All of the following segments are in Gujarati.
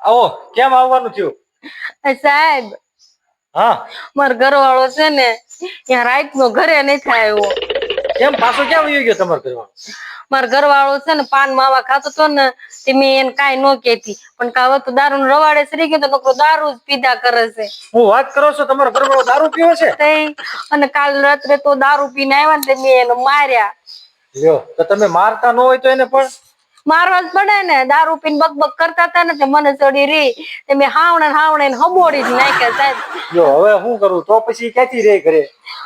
આવો કેમ આવવાનું થયું? સાહેબ. હા. મારો ઘરવાળો છે ને ત્યાં રાઈટ નો ઘરે નહીં થાય એવો કેમ પાછો ક્યાં વયો ગયો તમારો ઘરવાળો? મારો ઘરવાળો છે ને પાન માવા ખાતો તો ને તે મેં એને કાઈ ન કેતી પણ કાવ તો દારૂ રવાડે સરી ગયો તો નકરો દારૂ જ પીધા કરે છે. હું વાત કરો છો તમારો ઘરવાળો દારૂ પીવો છે? અને કાલ રાત્રે તો દારૂ પીને આવ્યા ને મેં એને માર્યા. લ્યો તો તમે મારતા ન હોય તો એને પણ. મારવા જ પડે ને. દારૂ પીને બકબક કરતા હતા ને તે મને ચડી રી તે મેં હાવણે હાવણે ને હબોડી જ નાખ્યા સાહેબ. જો હવે શું કરું? તો પછી ક્યાંથી રે ઘરે?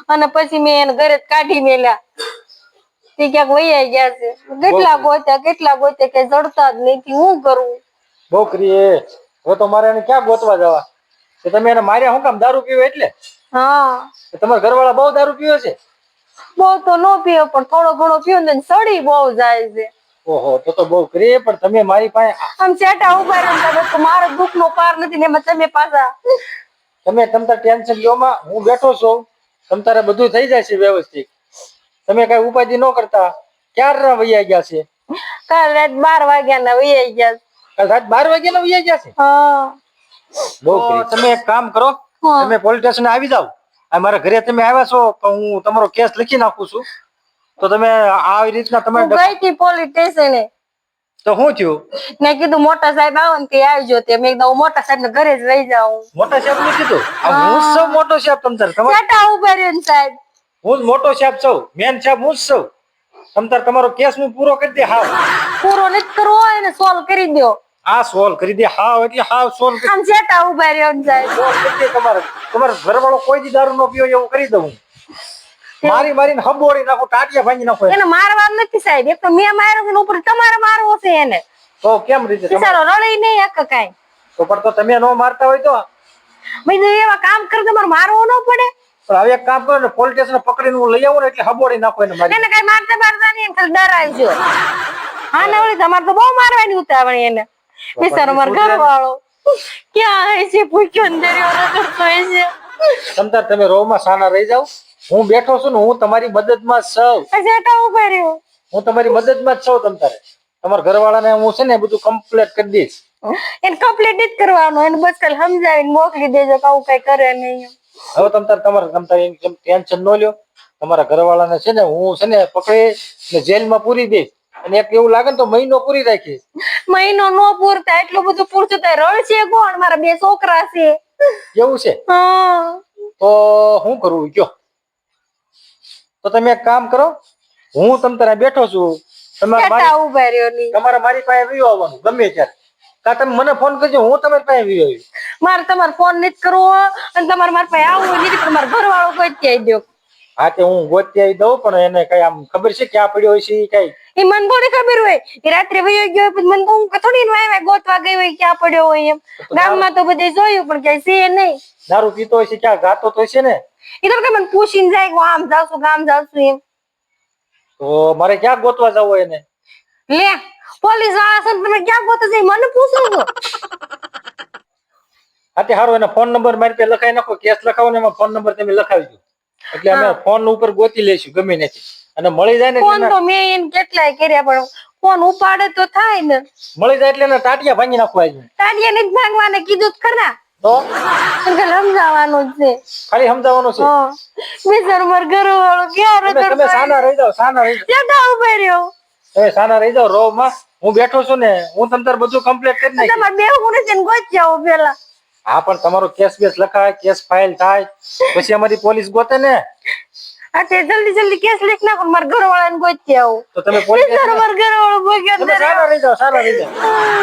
અને પછી મેં એને ઘરે જ કાઢી મેલ્યા. તે ક્યાંક વૈયા ગયા છે. કેટલા ગોત્યા કેટલા ગોત્યા કે જડતા જ નથી હું કરું? છોકરી એ હવે તો મારે એને ક્યાં ગોતવા જવા? તમે એને માર્યા શું કામ દારૂ પીવો એટલે? હા. તમારા ઘરવાળા બહુ દારૂ પીવે છે? બહુ તો નો પીયો પણ થોડો ઘણો પીયો ને સડી બહુ જાય છે. ઓહો તો તો બહુ કરીએ પણ તમે મારી પાસે આમ ચેટા ઊભા રહો તમે તો મારો દુઃખ નો પાર નથી ને એમાં તમે પાછા તમે તમતાર ટેન્શન લો માં હું બેઠો છું. તમતારે બધું થઈ જાય છે વ્યવસ્થિત. તમે કઈ ઉપાધિ ન કરતા. ક્યારે વૈયા ગયા છે? કાલ રાત બાર વાગ્યા ના વૈયા ગયા કાલ રાત બાર વાગ્યા ના વૈયા ગયા છે? હા. બહુ તમે એક કામ કરો. તમે પોલીસ સ્ટેશન આવી જાઓ. મારા ઘરે તમે આવ્યા છો તો હું તમારો કેસ લખી નાખું છું. તો તમે આવી રીતના તમે ગઈ હતી પોલીસ સ્ટેશને તો શું થયું? મેં કીધું મોટા સાહેબ આવો ને તે આવજો તે મેં કીધું મોટા સાહેબ ને ઘરે જ રહી જાઉં. મોટા સાહેબનું કીધું? હું. સૌ મોટો સાહેબ તમતર તમારે ચેટા ઊભા રહ્યો ને સાહેબ. હું મોટો સાહેબ છું મેન સાહેબ હું જ છું તમતર તમારો કેસ હું પૂરો કરી દે હા પૂરો નથી કરવો હોય ને સોલ્વ કરી દો આ સોલ્વ કરી દે હાવ એટલે હાવ સોલ્વ આમ ચેટા ઊભા રહ્યો જાય. કરી દે તમારે. તમારો ઘરવાળો કોઈ દી દારૂ નો પીઓ એવું કરી દઉં. મારી મારીને હબોળી નાખો ટાટિયા ભાંગી નાખો એને. મારવા નથી સાહેબ. એક તો મેં માર્યો કે ઉપર તમારે મારવો છે એને. તો કેમ રીતે બિચારો રડી નહીં હક કાઈ. તો પણ તો તમે ન મારતા હોય તો? મેં એવા કામ કરી તમારે મારવો ન પડે. પણ હવે એક કામ કરો ને પોલીસ સ્ટેશન પકડીને હું લઈ આવું ને એટલે હબોડી નાખો એને મારી. એને કઈ મારતા મારતા નહીં ખાલી ડરાવજો. હા ને ઓલી તમારે તો બહુ મારવાની ઉતાવળ એને. બિચારો મારો ઘર ક્યાં હે છે? પૂછ્યો ને દરિયો રગડતો છે. તમતાર તમે રોમાં સાના રહી જાવ હું બેઠો છું ને હું તમારી મદદમાં જેટા ઊભા રહ્યો. હું તમારી મદદમાં જ છું તમતારે તમારા ઘરવાળાને હું છે ને બધું કમ્પ્લીટ કરી દઈશ. એને કમ્પ્લીટ જ કરવાનું. એને બસ સમજાવીને મોકલી દેજો કે આવું કઈ કરે નહીં હવે તમતાર તમારે તમતારે ટેન્શન ન લ્યો. તમારા ઘરવાળાને છે ને હું છે ને પકડી ને જેલમાં પૂરી દઈશ. અને એક એવું લાગે ને તો મહિનો પૂરી રાખીશ મહિનો નો પૂરતા એટલું બધું પૂરતું થાય રડશે કોણ? મારા બે છોકરા છે. એવું છે? તો શું કરવું કયો. તો તમે એક કામ કરો હું તમ તારે બેઠો છું. તમારે મારી તમારે મારી પાસે વ્યુ આવવાનું ગમે ત્યારે. કા તમે મને ફોન કરજો હું તમારી પાસે વ્યુ આવી. મારે તમારે ફોન નથી કરવો અને તમારે મારી પાસે આવવું નથી તમારે મારો ઘરવાળો કોઈ કહી દો હા તે હું ગોતી દઉં પણ એને કઈ આમ ખબર છે ક્યાં પડ્યો છે કઈ? એ મન થોડી ખબર હોય. એ રાત્રે વયો ગયો પછી મન તો હું થોડી નો આવ્યા ગોતવા ગઈ હોય ક્યાં પડ્યો હોય એમ. ગામમાં તો બધે જોયું પણ ક્યાંય છે નહીં. દારૂ પીતો હોય છે ક્યાં ગાતો તો છે ને? એ તો મને પૂછીને જાય કે આમ જાઉં છું ગામ છું એમ. તો મારે ક્યાં ગોતવા જવું હોય એને? લે પોલીસવાળા છે તમે ક્યાં ગોતવા છે મને પૂછો છો. હા તે સારું એને ફોન નંબર મારી પાસે લખાઈ નાખો કેસ લખાવો ને એમાં ફોન નંબર તમે લખાવી દો. એટલે અમે ફોન ઉપર ગોતી લઈશું ગમે નથી અને મળી જાય ને ફોન તો મેં એને કેટલાય કર્યા પણ ફોન ઉપાડે તો થાય ને. મળી જાય એટલે તાટિયા ટાટિયા ભાંગી નાખવા આવી તાડિયા ને જ ભાંગવાને કીધું જ ખરા. તો? સમજાવવાનું છે. ખાલી સમજાવવાનું છે? હા. સરમર મારો ઘરવાળો ક્યાં તમે તમે સાના રહી જાવ સાના રહી જાવ જતા ઊભા રહ્યો તમે સાના રહી જાવ રો માં હું બેઠો છું ને હું તમને બધું કમ્પ્લીટ કરી નાખી તમારે બે છે ને ગોત જાવ પેલા હા પણ તમારો કેસ બેસ લખાય કેસ ફાઇલ થાય પછી અમારી પોલીસ ગોતે ને. અચ્છા જલ્દી જલ્દી કેસ લખ નાખો મારા ઘરવાળાને ગોતી આવું. તો તમે પોલીસ બિચારો મારો ઘરવાળો ભોગ્યો તમે સાના રહી જાઓ સાના રહી જાઓ.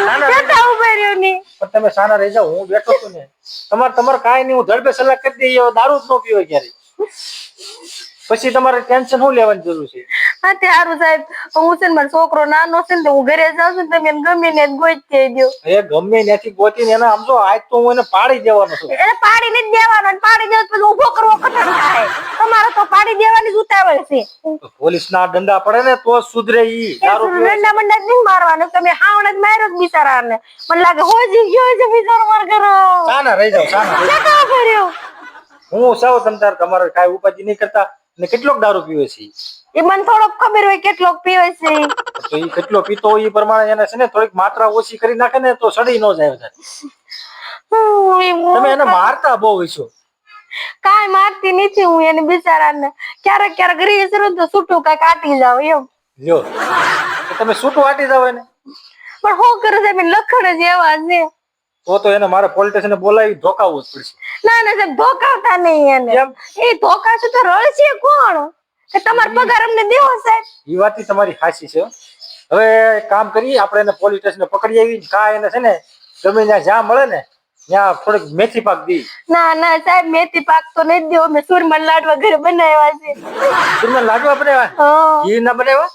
સાના જતા ઊભા રહ્યો ને? પણ તમે સાના રહી જાઓ હું બેઠો છું ને. તમારે તમારે કાઈ નહીં હું ધડપે સલાહ કરી દઈએ દારૂ જ ન પીવો ક્યારે પછી તમારે ટેન્શન શું લેવાની જરૂર છે? હા તે સારું સાહેબ હું છે ને મારો છોકરો નાનો છે ને હું ઘરે જાઉં છું તમે એને ગમે ને ગોતી દો એ ગમે ત્યાંથી ગોતીને એને આમ જો આજ તો હું એને પાડી દેવાનો છું. એને પાડી જ દેવાનો પાડી દેવો તો પછી ઊભો કરવો કઠણ થાય. તમારે તો પાડી દેવાની જ ઉતાવળ છે. પોલીસ ના દંડા પડે ને તો સુધરે ઈ. રંડા મંડા નહીં મારવાનો. તમે હાવણ જ માર્યો જ બિચારાને. મને લાગે હોજી ગયો છે બિચારો મારો કરો સાના રહી જાવ સાના. કર્યો? હું સૌ તમતાર તમારે કાઈ ઉપાજી નહીં કરતા. ને કેટલોક દારૂ પીવે છે? એ મને થોડોક ખબર હોય કેટલોક પીવે છે. તો એ કેટલો પીતો હોય એ પ્રમાણે એને છે ને થોડીક માત્રા ઓછી કરી નાખે ને તો સડી ન જાય વધારે. તમે એને મારતા બહુ છો કાંઈ મારતી નથી હું એને બિચારાને. ક્યારેક ક્યારેક રીસ રૂ તો છૂટું કાંઈ કાટી જાવ એમ. લ્યો. તમે છૂટું વાટી જાવ એને. પણ હું કરું સાહેબ લખણ જ એવા છે. તો તો એને મારે પોલીસ સ્ટેશને બોલાવી ધોકાવવું જ પડશે. ના ના સાહેબ ધોકાવતા નહીં એને? એ ધોકાશે તો રળશે કોણ? કે તમારો પગાર અમને દેવો સાહેબ એ વાત તમારી હાસી છે. હવે કામ કરી આપણે એને પોલીસ સ્ટેશન પકડી આવી કા એને છે ને ગમે ત્યાં જ્યાં મળે ને ત્યાં થોડીક મેથી પાક દી. ના ના સાહેબ મેથી પાક તો નહીં દેવો. મેં સુરમન લાડવા ઘરે બનાવ્યા છે. તમને લાડવા બનાવ્યા? ઘી ના બનાવ્યા?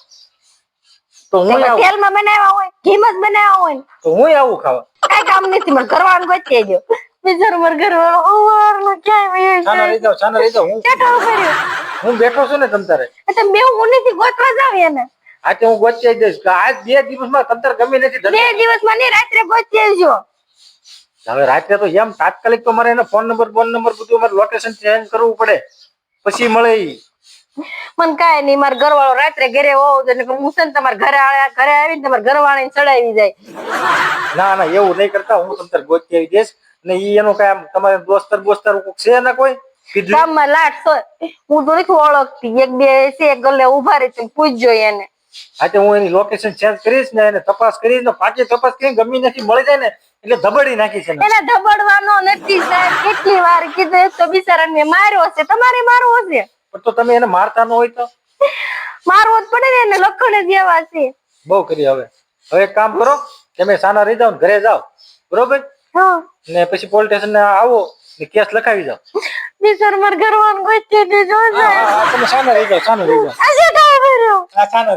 તો હું આવું. તેલમાં બનાવ્યા હોય ઘીમાં જ બનાવ્યા હોય તો હું આવું ખાવા? કઈ કામ નથી મને કરવાનું ગોતી જો બિચારો મારો ઘરવાળો સવારનો ક્યાંય વયો છાના રહી જાઓ છાના રહી જાઓ હું ચેટો કર્યો હું બેઠો છું ને તમ તારે એટલે બે હું નથી ગોતવા જાવ એને. આજે હું ગોતી દઈશ. કે આજ બે દિવસમાં તમ ગમી નથી બે દિવસમાં નહીં રાત્રે ગોતી આવજો. હવે રાત્રે તો એમ તાત્કાલિક તો મારે એનો ફોન નંબર ફોન નંબર બધું મારે લોકેશન ચેન્જ કરવું પડે. પછી મળે મને કાંઈ નહીં મારા ઘરવાળો રાત્રે ઘરે હોવો જોઈએ હું છે ને તમારા ઘરે ઘરે આવીને તમારા ઘરવાળાને ચડાવી જાય. ના ના એવું નહીં કરતા. હું તમને ગોતી આવી દઈશ. ને ઈ એનો કઈ તમારે દોસ્તર બોસ્તર કોક છે ના કોઈ? ગામમાં લાટ હું તો નથી ઓળખતી. એક બે છે ગલે ઊભા રહી પૂછજો એને. આજે હું એની લોકેશન ચેન્જ કરીશ ને એને તપાસ કરીશ ને પાછી તપાસ કરી ગમી નથી મળી જાય ને એટલે ધબડી નાખી છે એને. ધબડવાનો નથી સાહેબ. કેટલી વાર કીધું તો બિચારાને માર્યો છે તમારે મારવો છે? પણ તો તમે એને મારતા ન હોય તો? મારવો જ પડે ને એને લખણે દેવા છે. બહુ કરી હવે. હવે એક કામ કરો તમે સાના રહી જાઓ ને ઘરે જાઓ. બરોબર? હા. ને પછી પોલીસ સ્ટેશન આવો. ને કેસ લખાવી જાઓ બિચારો મારા ઘરવાન છે. હા, હા, તમે સાના રહી જાઓ સાના રહી જાઓ. આજે કામ કર્યો આ સાના